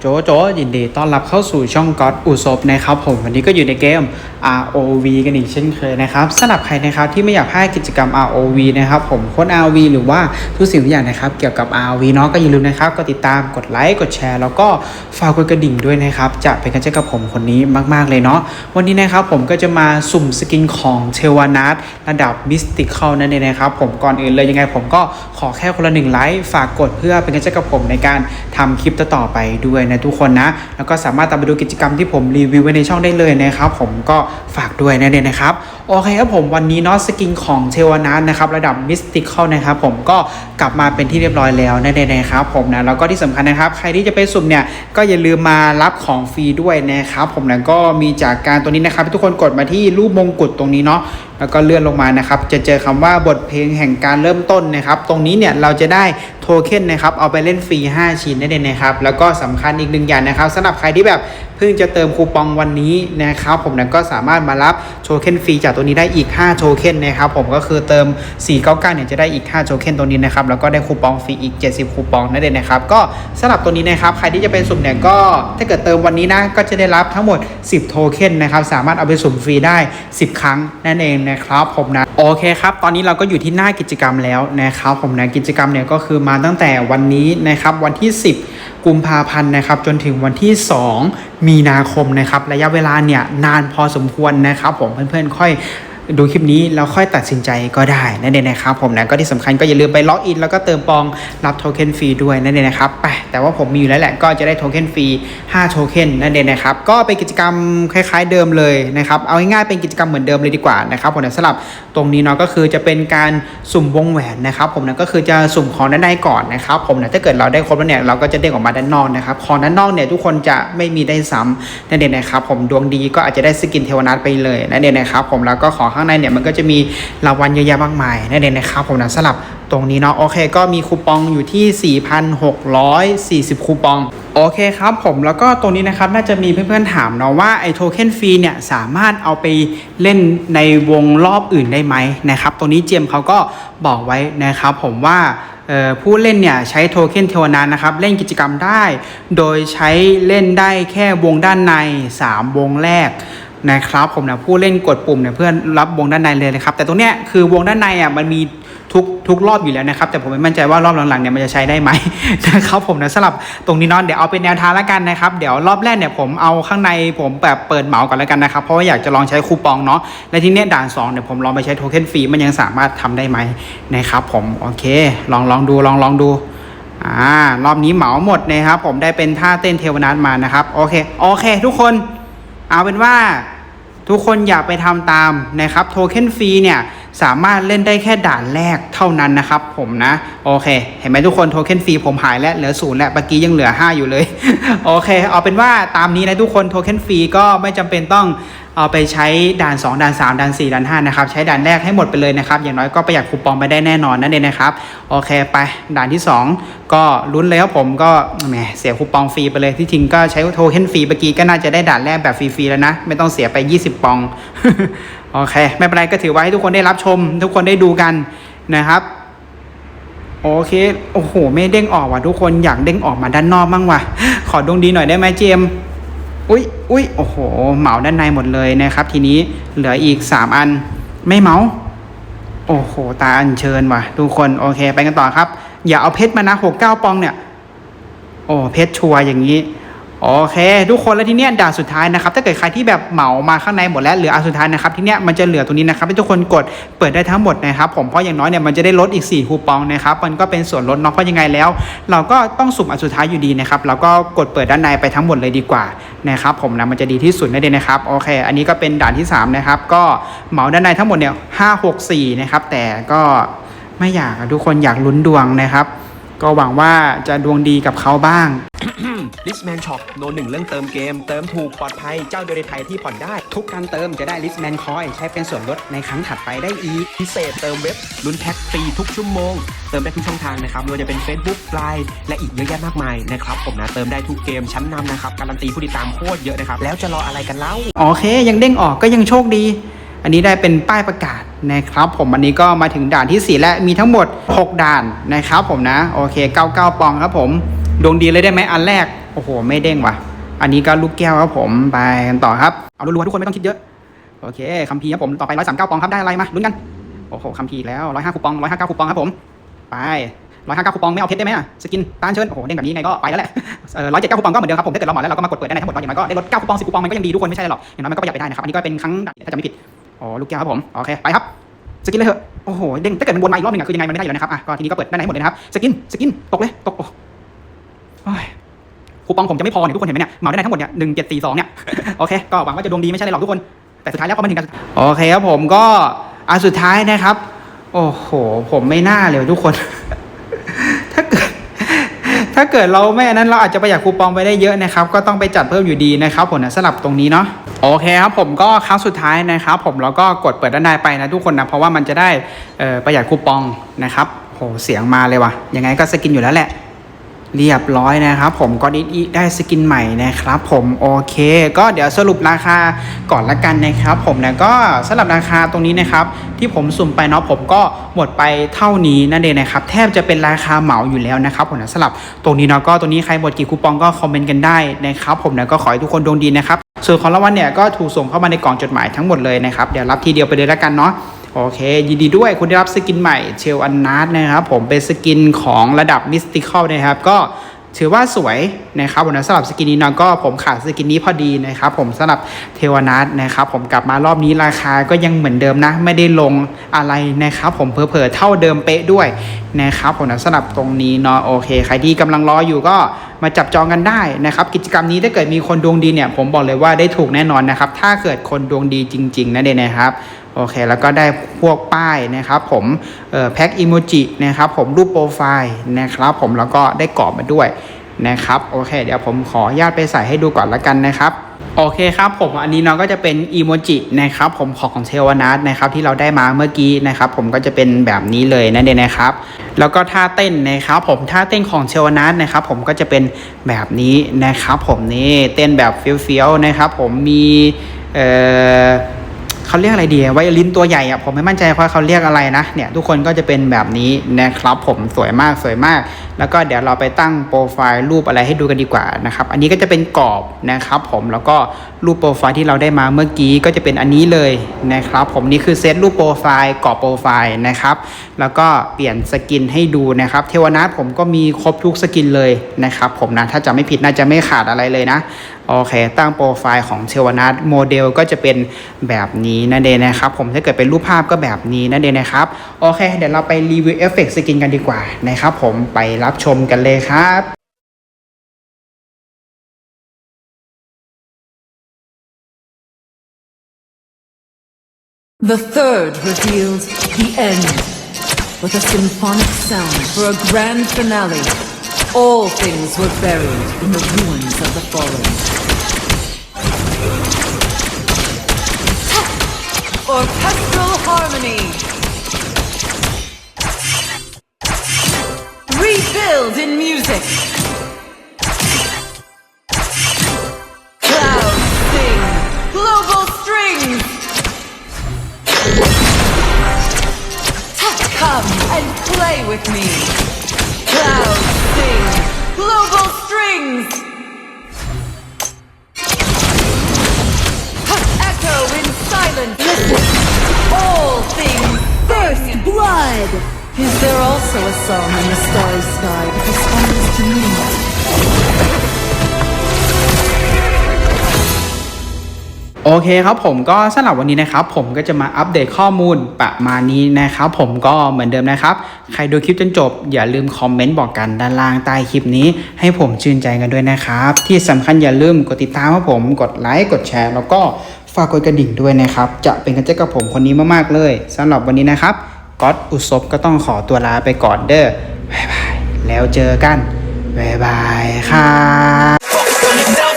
โจโจยินดีต้อนรับเข้าสู่ช่องก็อดอุศบนะครับผมวันนี้ก็อยู่ในเกม ROV กันอีกเช่นเคยนะครับสำหรับใครนะครับที่ไม่อยากพลาดกิจกรรม ROV นะครับผมโค้ด ROV หรือว่าทุกสิ่งทุกอย่างนะครับเกี่ยวกับ ROV เนาะก็อย่าลืมนะครับกดติดตามกดไลค์กดแชร์ แล้วก็ฝากกดกระดิ่งด้วยนะครับจะเป็นกำลังใจกับผมคนนี้มาก ๆ เลยเนาะวันนี้นะครับผมก็จะมาสุ่มสกินของเทวานัทระดับมิสติคอลนั่นเองนะครับผมก่อนอื่นเลยยังไง ผมก็ขอแค่คนละหนึ่งไลค์ฝากกดเพื่อเป็นกำลังใจกับผมในการทำคลิปต่อๆไปด้วยนะทุกคนนะ แล้วก็สามารถตามไปดูกิจกรรมที่ผมรีวิวไว้ในช่องได้เลยนะครับผมก็ฝากด้วยนะเดนนะครับโอเคครับผมวันนี้เนาะสกินของเทวานัทนะครับระดับมิสติคอลนะครับผมก็กลับมาเป็นที่เรียบร้อยแล้วนะเดนนะครับผมนะแล้วก็ที่สำคัญนะครับใครที่จะไปสุ่มเนี่ยก็อย่าลืมมารับของฟรีด้วยนะครับผมนะก็มีจากการตัวนี้นะครับทุกคนกดมาที่รูปมงกุฎตรงนี้เนาะแล้วก็เลื่อนลงมานะครับจะเจอคำว่าบทเพลงแห่งการเริ่มต้นนะครับ ตรงนี้เนี่ยเราจะได้ เค็นนะครับเอาไปเล่นฟรี 5 ชิ้นนั่นเองนะครับ แล้วก็สำคัญอีกหนึ่งอย่างนะครับสำหรับใครที่แบบเพิ่งจะเติมคูปองวันนี้นะครับผมนั้นก็สามารถมารับโทเค็นฟรีจากตัวนี้ได้อีก 5โทเค็นนะครับผมก็คือเติม 499เนี่ยจะได้อีก 5โทเค็นตัวนี้นะครับแล้วก็ได้คูปองฟรีอีก 70 คูปองนั่นเองนะครับก็สำหรับตัวนี้นะครับใครที่จะเป็นสุ่มเนี่ยก็ถ้าเกิดเติมวันนี้นะก็จะได้รับทั้งหมด 10 โทเค็นนะครับสามารถเอาไปสุ่มฟรีได้ 10 ครั้งนั่นเองนะครับผมนะโอเคครับ ตอนนี้เราก็อยู่ที่หน้ากิจกรรมแล้วนะครับ ผมนะกิจกรรมเนี่ยก็คือมาตั้งแต่วันนี้นะครับวันที่ 10 กุมภาพันธ์นะครับ จนถึงวันที่ 2 มีนาคมนะครับ ระยะเวลาเนี่ยนานพอสมควรนะครับ ผมเพื่อนๆค่อย ดูคลิปนี้แล้วค่อยตัดสินใจก็ได้นั่นเองนะครับผมนะก็ที่สำคัญก็อย่าลืมไปล็อกอินแล้วก็เติมปองรับโทเค็นฟรีด้วยนั่นเองนะครับไปแต่ว่าผมมีอยู่แล้วแหละก็จะได้โทเค็นฟรี5โทเค็นนั่นเองนะครับก็เป็นกิจกรรมคล้าย ๆเดิมเลยนะครับเอาง่ายๆเป็นกิจกรรมเหมือนเดิมเลยดีกว่านะครับผมนะสำหรับตรงนี้เนาะก็คือจะเป็นการสุ่มวงแหวนนะครับผมนะก็คือจะสุ่มของด้านในก่อนนะครับผมนะถ้าเกิดเราได้ครบแล้วเนี่ยเราก็จะเด้งออกมาด้านนอกนะครับของด้านนอกเนี่ยทุกคนจะไม่มีได้ซ้ำนั่นเองนะครับผมดวงดีก็อาจจะได้สกินเทวนัทไปเลยนั่นเองนะครับผมแล้วก็ขอข้างในเนี่ยมันก็จะมีรางวัลเยอะแยะมากมายนั่นเองนะครับผมนะสำหรับตรงนี้เนาะโอเคก็มีคูปองอยู่ที่ 4,640 คูปอง โอเคครับผมแล้วก็ตรงนี้นะครับน่าจะมีเพื่อนๆถามเนาะว่าไอ้โทเค็นฟรีเนี่ยสามารถเอาไปเล่นในวงรอบอื่นได้ไหมนะครับตรงนี้เจมเขาก็บอกไว้นะครับผมว่าผู้เล่นเนี่ยใช้โทเค็นเทวนานะครับเล่นกิจกรรมได้ โดยใช้เล่นได้แค่วงด้านใน 3 วงแรก นะครับผมนะผู้เล่นกดปุ่มเนี่ยเพื่อนรับวงด้านในเลยนะครับ แต่ตรงเนี้ยคือวงด้านในอะมันมีทุกทุกรอบอยู่แล้วนะครับ แต่ผมไม่มั่นใจว่ารอบหลังๆเนี่ยมันจะใช้ได้ไหมนะครับผมนะสำหรับตรงนี้เนาะเดี๋ยวเอาเป็นแนวทางแล้วกันนะครับ เดี๋ยวรอบแรกเนี่ยผมเอาข้างในผมแบบเปิดเหมาก่อนแล้วกันนะครับ เพราะว่าอยากจะลองใช้คูปองเนาะและทีเนี้ยด่าน2เนี่ยผมลองไปใช้โทเค็นฟรีมันยังสามารถทำได้ไหมนะครับผมโอเค ลองลองดูลองลองดูอ่ารอบนี้เหมาหมดนะครับผมได้เป็นท่าเต้นเทวนาทมานะครับโอเคโอเค ทุกคน เอาเป็นว่าทุกคนอย่าไปทำตามนะครับโทเค็นฟรีเนี่ยสามารถเล่นได้แค่ด่านแรกเท่านั้นนะครับผมนะ โอเค เห็นไหมทุกคนโทเค็นฟรีผมหายแล้วเหลือศูนย์แล้วเมื่อกี้ยังเหลือ 5 อยู่เลย โอเค เอาเป็นว่าตามนี้นะทุกคนโทเค็นฟรีก็ไม่จำเป็นต้อง เอาไปใช้ด่าน 2 ด่าน 3 ด่าน 4 ด่าน5นะครับใช้ด่านแรกให้หมดไปเลยนะครับ อย่างน้อยก็ประหยัดคูปองไปได้แน่นอนนั่นเองนะครับโอเคไปด่านที่ 2 ก็ลุ้นเลยครับผมก็แหมเสียคูปองฟรีไปเลยที่จริงก็ใช้โทเค็นฟรีเมื่อกี้ก็น่าจะได้ด่านแรกแบบฟรีๆแล้วนะ ไม่ต้องเสียไป 20 ปองโอเค ไม่เป็นไรก็ถือไว่าให้ทุกคนได้รับชม ทุกคนได้ดูกันนะครับโอเค โอ้โห ไม่เด้งออกว่ะทุกคน อยากเด้งออกมาด้านนอกบ้างว่ะ ขอดวงดีหน่อยได้ไหมเจม อุ้ยอุ้ยโอ้โห เหมาด้านในหมดเลยนะครับ ทีนี้เหลืออีก 3 อัน ไม่เหมา โอ้โห ตาอันเชิญว่ะ ทุกคน โอเค ไปกันต่อครับ อย่าเอาเพชรมานะหกเก้าปองเนี่ย โอ้ เพชรชัวอย่างนี้ โอเค ทุกคนแล้วทีเนี้ยด่านสุดท้ายนะครับถ้าเกิดใครที่แบบเหมามาข้างในหมดแล้วเหลืออันสุดท้ายนะครับทีเนี้ยมันจะเหลือตรงนี้นะครับให้ทุกคนกดเปิดได้ทั้งหมดนะครับผมเพราะอย่างน้อยเนี่ยมันจะได้ลดอีก4คูปองนะครับมันก็เป็นส่วนลดเนาะเพราะยังไงแล้ว เราก็ต้องสุ่มอันสุดท้ายอยู่ดีนะครับเราก็กดเปิดด้านในไปทั้งหมดเลยดีกว่านะครับผมนะมันจะดีที่สุดนั่นเองนะครับโอเค อันนี้ก็เป็นด่านที่สามนะครับก็เหมาด้านในทั้งหมดเนี่ยห้าหกสี่นะครับแต่ก็ไม่อยากทุกคนอยากลุ้นดวงนะครับ ก็หวังว่าจะดวงดีกับเขาบ้าง ลิสแมนช็อปโนหนึ่งเรื่องเติมเกม เติมถูกปลอดภัยเจ้าเดียวในไทยที่ผ่อนได้ ทุกการเติมจะได้ Listman Coin ใช้เป็นส่วนลดในครั้งถัดไปได้อีก พิเศษเติมเว็บลุ้นแพ็คฟรีทุกชั่วโมง เติมได้ทุกช่องทางนะครับไม่ว่าจะเป็น Facebook ไลน์และอีกเยอะแยะมากมายนะครับผมนะเติมได้ทุกเกมชั้นนำนะครับการันตีผู้ติดตามโคตรเยอะนะครับแล้วจะรออะไรกันเล่าโอเค ยังเด้งออกก็ยังโชคดี อันนี้ได้เป็นป้ายประกาศนะครับผมอันนี้ก็มาถึงด่านที่ 4 และมีทั้งหมด 6 ด่านนะครับผมนะโอเค 99 ปองครับผมดวงดีเลยได้ไหมอันแรก โอ้โห ไม่เด้งว่ะ อันนี้ก็ลูกแก้วครับผมไปกันต่อครับ เอารัวๆทุกคนไม่ต้องคิดเยอะ โอเคคัมภีร์ครับผม ต่อไปร้อยสามเก้าปองครับได้อะไรมาลุ้นกัน โอ้โหคัมภีร์แล้วร้อยห้าคูปองร้อยห้าเก้าคูปองครับผม ไปร้อยห้าเก้าคูปองไม่เอาเพชรได้ไหมอะสกินต้านเชิญโอ้โหเด้งแบบนี้ไงก็ไปแล้วแหละร้อยเจ็ดเก้าคูปองก็เหมือนเดิมครับผมถ้าเกิดเราหมดแล้วเราก็มากดเปิดได้ในทั้งหมดอย่างน้อยก็ได้ลดเก้าคูปองสิบคูปองมันก็ยังดีทุกคนไม่ใช่หรอกอย่างน้อยมันก็ประหยัดไปได้นะครับอันนี้ก็เป็นครั้งถ้าจำไม่ผิดอ๋อลูกแก้วครับผมโอเคไปครับสกินเลยเหอะโอ้โหเด้งถ้าเกิดมันวนมาอีกรอบหนึงอะคือยังไงมันไม่ได้อยู่แล้วนะครับอะก็ทีนี้ก็เปิดได้านในหมดเลยนะครับสกินสกินตกเลยตกโอ้โอ้ย คูปองผมจะไม่พอเนี่ยทุกคนเห็นไหมเนี่ยเหมาได้ในทั้งหมดเนี่ยหนึ่งเจ็ดสี่สองเนี่ยโอเคก็หวังว่าจะดวงดีไม่ใช่เลยหรอกทุกคนแต่สุดท้ายแล้วก็มาถึงกันโอเคครับผมก็อันสุดท้ายนะครับ โอ้โห ผมไม่น่าเลยทุกคน ถ้าเกิดถ้าเกิดเราไม่อันนั้นเราอาจจะประหยัดคูปองไปได้เยอะนะครับ ก็ต้องไปจัดเพิ่มอยู่ดีนะครับผมนะสลับตรงนี้เนาะโอเคครับผมก็ครั้งสุดท้ายนะครับ ผมแล้วก็กดเปิดด้านในไปนะทุกคนนะเพราะว่ามันจะได้ประหยัดคูปองนะครับโหเสียงมาเลยว่ะยังไงก็สกินอยู่แล้วแหละ เรียบร้อยนะครับผมก็ดิอีได้สกินใหม่นะครับผมโอเค ก็เดี๋ยวสรุปราคาก่อนละกันนะครับ ผมนะก็สำหรับราคาตรงนี้นะครับ ที่ผมสุ่มไปเนาะผมก็หมดไปเท่านี้นั่นเองนะครับ แทบจะเป็นราคาเหมาอยู่แล้วนะครับผมนะสำหรับตรงนี้เนาะก็ตรงนี้ใครหมดกี่คูปองก็คอมเมนต์กันได้นะครับผมนะก็ขอให้ทุกคนดวงดีนะครับส่วนของรางวัลเนี่ยก็ถูกส่งเข้ามาในกล่องจดหมายทั้งหมดเลยนะครับเดี๋ยวรับทีเดียวไปเลยละกันเนาะ โอเค ยินดีด้วยคุณได้รับสกินใหม่เชลอันนาร์ดนะครับ ผมเป็นสกินของระดับมิสติคอลนะครับ ก็ถือว่าสวยนะครับผมนะสำหรับสกินนี้เนาะก็ผมขาดสกินนี้พอดีนะครับผมสำหรับเทวนาร์ดนะครับผมกลับมารอบนี้ราคาก็ยังเหมือนเดิมนะ ไม่ได้ลงอะไรนะครับผมเพอๆเท่าเดิมเป๊ะด้วยนะครับผมนะสำหรับตรงนี้เนาะโอเค ใครที่กำลังรออยู่ก็มาจับจองกันได้นะครับ กิจกรรมนี้ถ้าเกิดมีคนดวงดีเนี่ย ผมบอกเลยว่าได้ถูกแน่นอนนะครับ ถ้าเกิดคนดวงดีจริงๆนั่นเองนะครับ โอเค แล้วก็ได้พวกป้ายนะครับผมแพ็กอิโมจินะครับผมรูปโปรไฟล์นะครับผมแล้วก็ได้กรอบมาด้วยนะครับโอเค เดี๋ยวผมขออนุญาตไปใส่ให้ดูก่อนละกันนะครับโอเคครับผมอันนี้เนาะก็จะเป็นอีโมจินะครับผมของเทวนาทนะครับที่เราได้มาเมื่อกี้นะครับผมก็จะเป็นแบบนี้เลยนั่นเองนะครับ แล้วก็ท่าเต้นนะครับผมท่าเต้นของเทวนาทนะครับผมก็จะเป็นแบบนี้นะครับผมนี่เต้นแบบเฟี้ยวๆนะครับผมมีเอ่อ เขาเรียกอะไรดีไวโอลินตัวใหญ่อะผมไม่มั่นใจว่าเขาเรียกอะไรนะเนี่ยทุกคนก็จะเป็นแบบนี้นะครับผมสวยมากสวยมาก แล้วก็เดี๋ยวเราไปตั้งโปรไฟล์รูปอะไรให้ดูกันดีกว่านะครับอันนี้ก็จะเป็นกรอบนะครับผมแล้วก็รูปโปรไฟล์ที่เราได้มาเมื่อกี้ก็จะเป็นอันนี้เลยนะครับผมนี่คือเซตรูปโปรไฟล์กรอบโปรไฟล์นะครับแล้วก็เปลี่ยนสกินให้ดูนะครับเทวนาผมก็มีครบทุกสกินเลยนะครับผมนะถ้าจะไม่ผิดน่าจะไม่ขาดอะไรเลยนะ โอเค ตั้งโปรไฟล์ของเทวนาทโมเดลก็จะเป็นแบบนี้นั่นเองนะครับผมถ้าเกิดเป็นรูปภาพก็แบบนี้นั่นเองนะครับโอเค เดี๋ยวเราไปรีวิวเอฟเฟกต์สกินกันดีกว่านะครับผมไปรับชมกันเลยครับ The third revealed the end. With a symphonic sound for a grand finale, all things were buried in the ruins of the fallen. Orchestral harmony. Rebuild in music. Clouds sing. Global strings. Come and play with me. Clouds. Global strings. Echo in silence. Listen. All things first blood. Is there also a song in the starry sky that responds to me? โอเคครับผมก็สำหรับวันนี้นะครับ ผมก็จะมาอัปเดตข้อมูลประมาณนี้นะครับ ผมก็เหมือนเดิมนะครับ ใครดูคลิปจนจบ อย่าลืมคอมเมนต์บอกกันด้านล่างใต้คลิปนี้ ให้ผมชื่นใจกันด้วยนะครับ ที่สำคัญอย่าลืมกดติดตามให้ผมกดไลค์กดแชร์แล้วก็ฝากกดกระดิ่งด้วยนะครับ จะเป็นกำลังใจกับผมคนนี้มากๆเลยสำหรับวันนี้นะครับก๊อตอุศบก็ต้องขอตัวลาไปก่อนเด้อบ๊ายบายแล้วเจอกันบ๊ายบายครับ